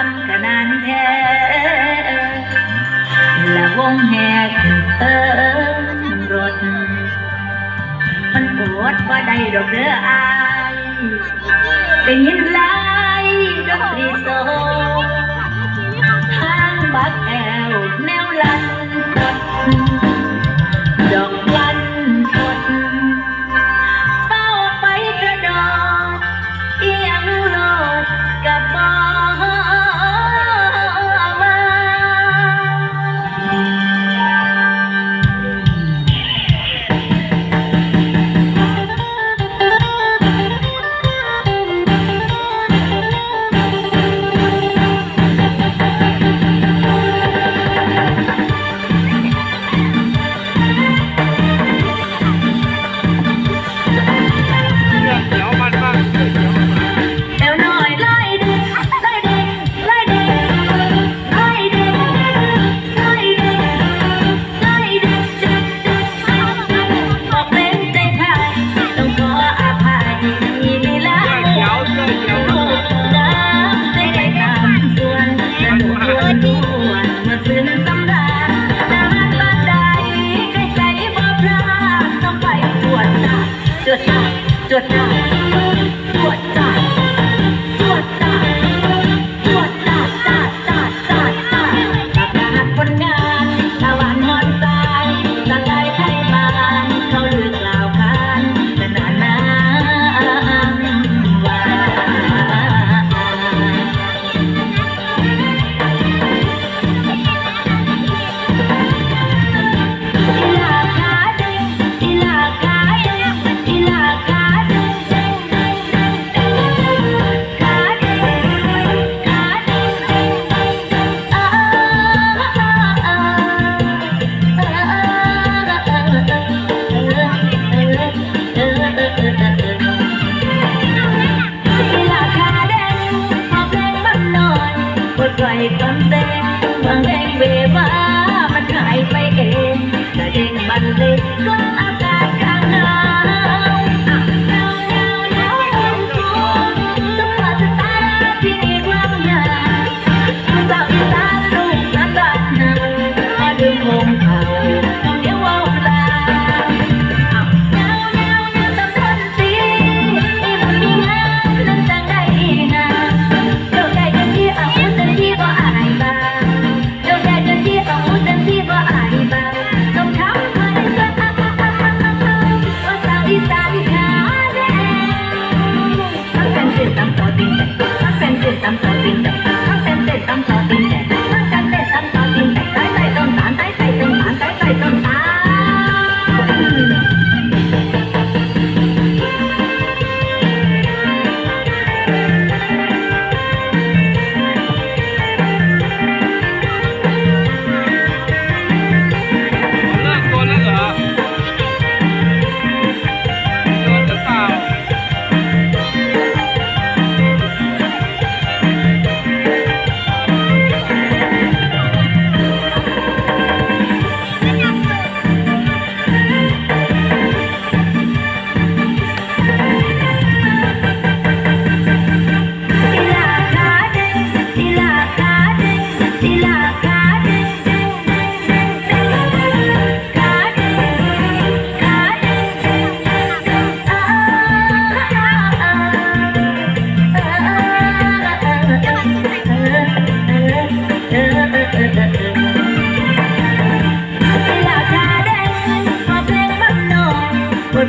ามกันานแท้ละวงแหกเออรถ มันปวดว่าได้ดอกเด้ออายได้ยินแล้ว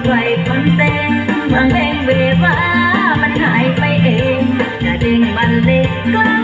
ไครคนเต้นบางเพลงเวว่ามันหายไปเองกระเด้งมันเล็กก็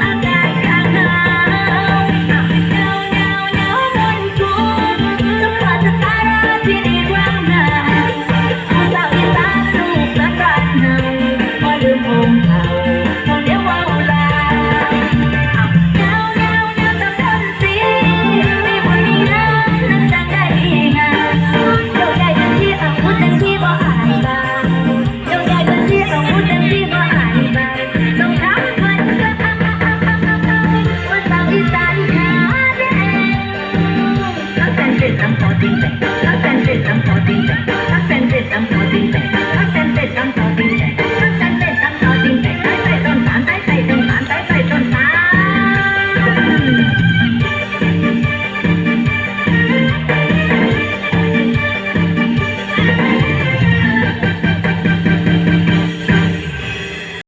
I'm talking back. Hot and lit, I'm talking back. Hot and lit, I'm talking back. Hot and lit, I'm talking back. Hot and lit, I'm talking back. ใต้ใต้ต้นสารใต้ใต้ต้นสารใต้ใต้ต้นสาร